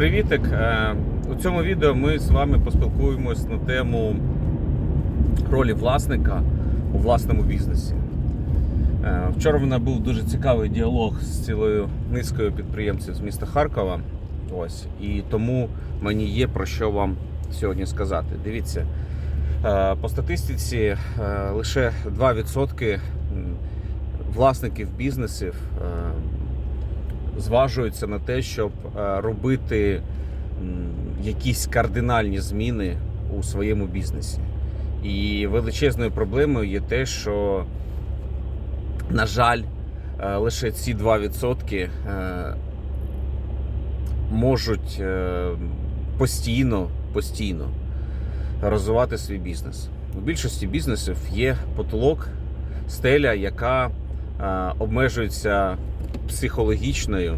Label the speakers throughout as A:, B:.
A: Привітик! Е, У цьому відео ми з вами поспілкуємось на тему ролі власника у власному бізнесі. Е, Вчора в мене був дуже цікавий діалог з цілою низкою підприємців з міста Харкова. Ось, і тому мені є про що вам сьогодні сказати. Дивіться, е, по статистиці лише 2% власників бізнесів зважуються на те, щоб е, робити якісь кардинальні зміни у своєму бізнесі. І величезною проблемою є те, що, на жаль, е, лише ці 2% е, можуть постійно, постійно розвивати свій бізнес. У більшості бізнесів є потолок, стеля, яка обмежується психологічною,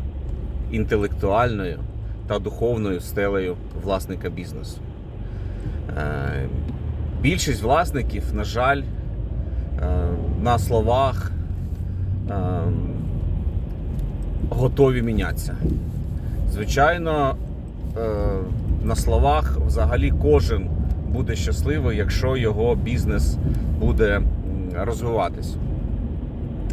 A: інтелектуальною та духовною стелею власника бізнесу. Е, Більшість власників, на жаль, е, на словах е, готові мінятися. Звичайно, на словах взагалі кожен буде щасливий, якщо його бізнес буде розвиватись.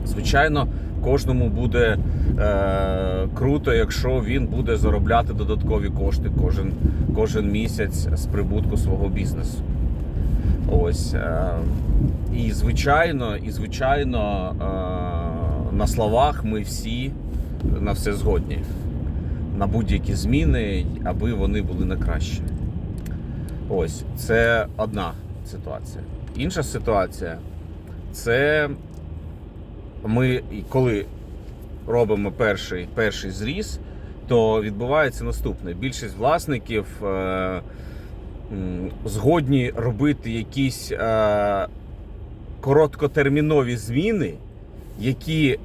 A: Звичайно, кожному буде е, круто, якщо він буде заробляти додаткові кошти кожен, кожен місяць з прибутку свого бізнесу. Ось. Е, і звичайно, і звичайно, е, на словах ми всі на все згодні. На будь-які зміни, аби вони були на краще. Ось, це одна ситуація. Інша ситуація це ми, коли робимо перший, перший зріз, то відбувається наступне. Більшість власників е, згодні робити якісь е, короткотермінові зміни, які,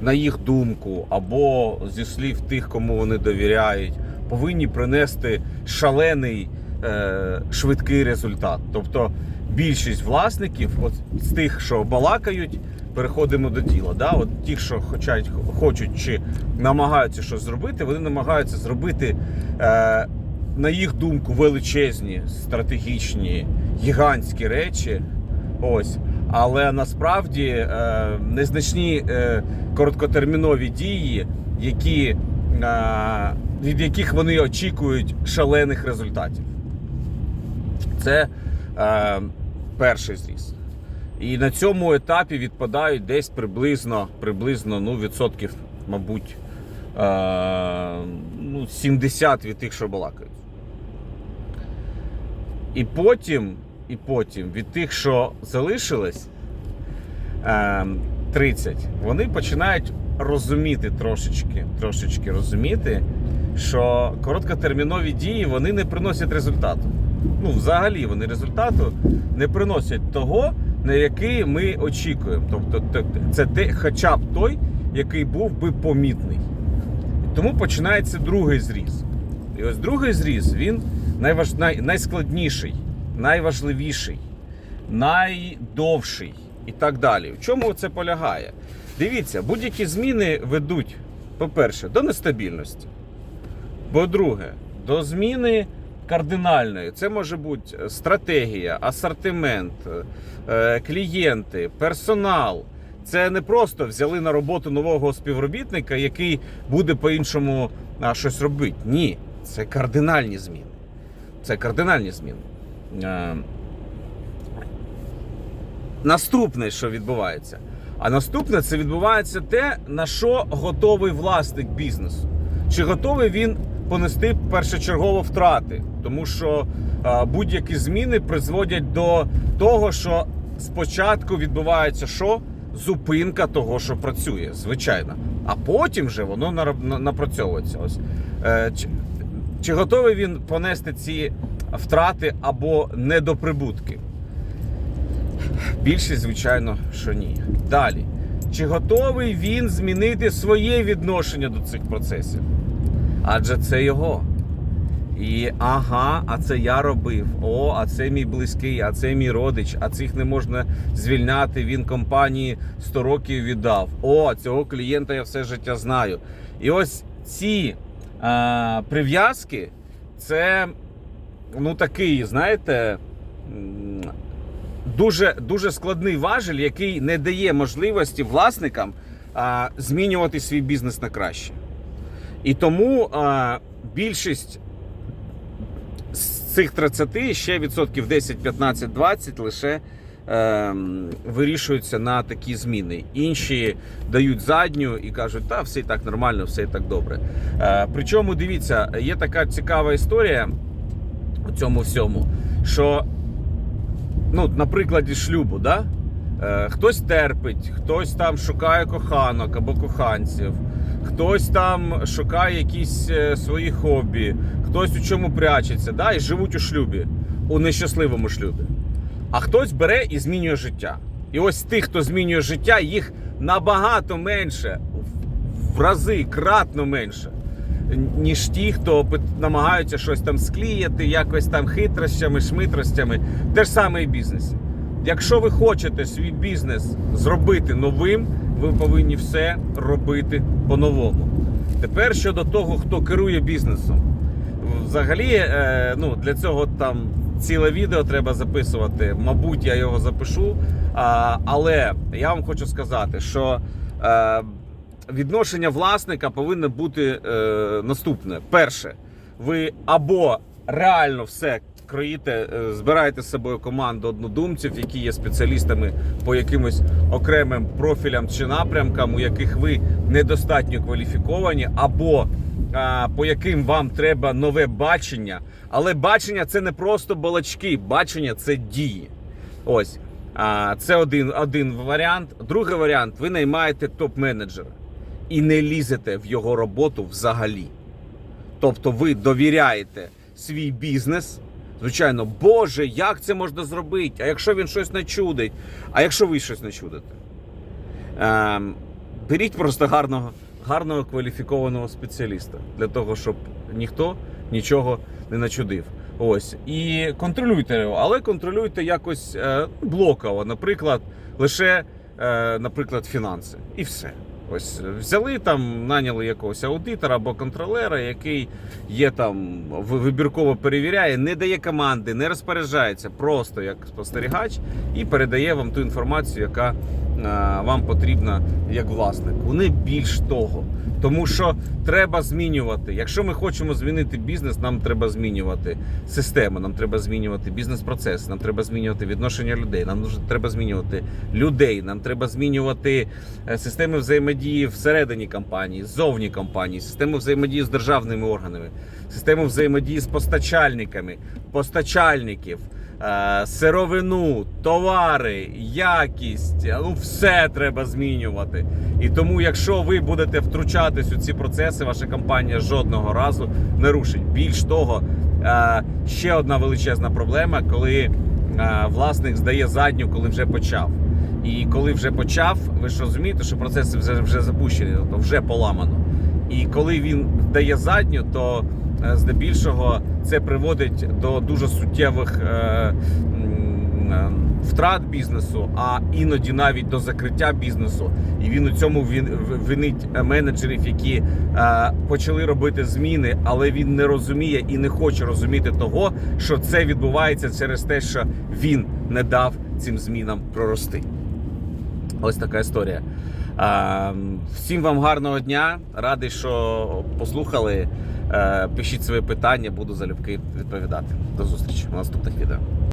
A: на їх думку, або зі слів тих, кому вони довіряють, повинні принести шалений е, швидкий результат. Тобто більшість власників, от з тих, що балакають, переходимо до діла. Да? От ті, що хочуть, хочуть чи намагаються щось зробити, вони намагаються зробити, е, на їх думку, величезні, стратегічні, гігантські речі. Ось. Але насправді е, незначні е, короткотермінові дії, які, е, від яких вони очікують шалених результатів. Це е, перший зріз. І на цьому етапі відпадають десь приблизно, приблизно ну, відсотків, мабуть, е, ну, 70 від тих, що балакають. І потім, і потім від тих, що залишились, е, 30, вони починають розуміти трошечки, трошечки розуміти, що короткотермінові дії вони не приносять результату. Ну, взагалі вони результату не приносять того, на який ми очікуємо. Тобто, це те, хоча б той, який був би помітний. Тому починається другий зріз. І ось другий зріз він найваж... най... найскладніший, найважливіший, найдовший і так далі. В чому це полягає? Дивіться, будь-які зміни ведуть, по-перше, до нестабільності. По-друге, до зміни кардинальної. Це може бути стратегія, асортимент, е, клієнти, персонал. Це не просто взяли на роботу нового співробітника, який буде по-іншому щось робити. Ні, це кардинальні зміни. Це кардинальні зміни. Е, Наступне, що відбувається. А наступне це відбувається те, на що готовий власник бізнесу. Чи готовий він понести першочергово втрати? Тому що будь-які зміни призводять до того, що спочатку відбувається що? Зупинка того, що працює, звичайно. А потім вже воно напрацьовується. Ось. Е, чи, чи готовий він понести ці втрати або недоприбутки? Більшість, звичайно, що ні. Далі. Чи готовий він змінити своє відношення до цих процесів? Адже це його. І ага, а це я робив. О, а це мій близький, а це мій родич, а цих не можна звільняти. Він компанії 100 років віддав. О, цього клієнта я все життя знаю. І ось ці а, прив'язки це ну такий, знаєте, дуже, дуже складний важель, який не дає можливості власникам а, змінювати свій бізнес на краще. І тому а, більшість з цих 30 ще відсотків 10, 15, 20 лише е, вирішуються на такі зміни. Інші дають задню і кажуть, та все і так нормально, все і так добре. Е, причому дивіться, є така цікава історія у цьому всьому, що ну, на прикладі шлюбу, да? Е, хтось терпить, хтось там шукає коханок або коханців, хтось там шукає якісь е, свої хобі, хтось у чому прячеться, да? і живуть у шлюбі, у нещасливому шлюбі. А хтось бере і змінює життя. І ось тих, хто змінює життя, їх набагато менше, в рази кратно менше, ніж ті, хто намагаються щось там склеїти, якось там хитрощами, шмитростями. Те ж саме і в бізнесі. Якщо ви хочете свій бізнес зробити новим, ви повинні все робити по-новому. Тепер щодо того, хто керує бізнесом. Взагалі, е, ну, для цього там ціле відео треба записувати. Мабуть, я його запишу. Але я вам хочу сказати, що е, відношення власника повинно бути е, наступне: перше, ви або реально все кроїте, е, збираєте з собою команду однодумців, які є спеціалістами по якимось окремим профілям чи напрямкам, у яких ви недостатньо кваліфіковані, або по яким вам треба нове бачення. Але бачення це не просто балачки, бачення це дії. Ось. Це один, один варіант. Другий варіант: ви наймаєте топ-менеджера і не лізете в його роботу взагалі. Тобто ви довіряєте свій бізнес. Звичайно, Боже, як це можна зробити? А якщо він щось начудить? А якщо ви щось начудите? Ем, беріть просто гарного, гарного кваліфікованого спеціаліста для того, щоб ніхто нічого не начудив. Ось. І контролюйте його, але контролюйте якось е, блоково, наприклад, лише, е, наприклад, фінанси. І все. Ось е, взяли там, наняли якогось аудитора або контролера, який є там вибірково перевіряє, не дає команди, не розпоряджається, просто як спостерігач і передає вам ту інформацію, яка вам потрібна як власнику. Не більш того. Тому що треба змінювати. Якщо ми хочемо змінити бізнес, нам треба змінювати систему, нам треба змінювати бізнес-процес, нам треба змінювати відношення людей, нам треба змінювати людей, нам треба змінювати е, системи взаємодії всередині компанії, ззовні компанії, систему взаємодії з державними органами, систему взаємодії з постачальниками, постачальників. Е, Сировину, товари, якість, ну все треба змінювати. І тому, якщо ви будете втручатись у ці процеси, ваша компанія жодного разу не рушить. Більш того, е, ще одна величезна проблема, коли е, власник здає задню, коли вже почав. І коли вже почав, ви ж розумієте, що процеси вже, вже запущені, тобто вже поламано. І коли він дає задню, то е, здебільшого це приводить до дуже суттєвих е, е, втрат бізнесу, а іноді навіть до закриття бізнесу. І він у цьому винить е, менеджерів, які е, почали робити зміни, але він не розуміє і не хоче розуміти того, що це відбувається через те, що він не дав цим змінам прорости. Ось така історія. Е, Всім вам гарного дня. Радий, що послухали. Е, Пишіть свої питання, буду залюбки відповідати. До зустрічі у наступних відео.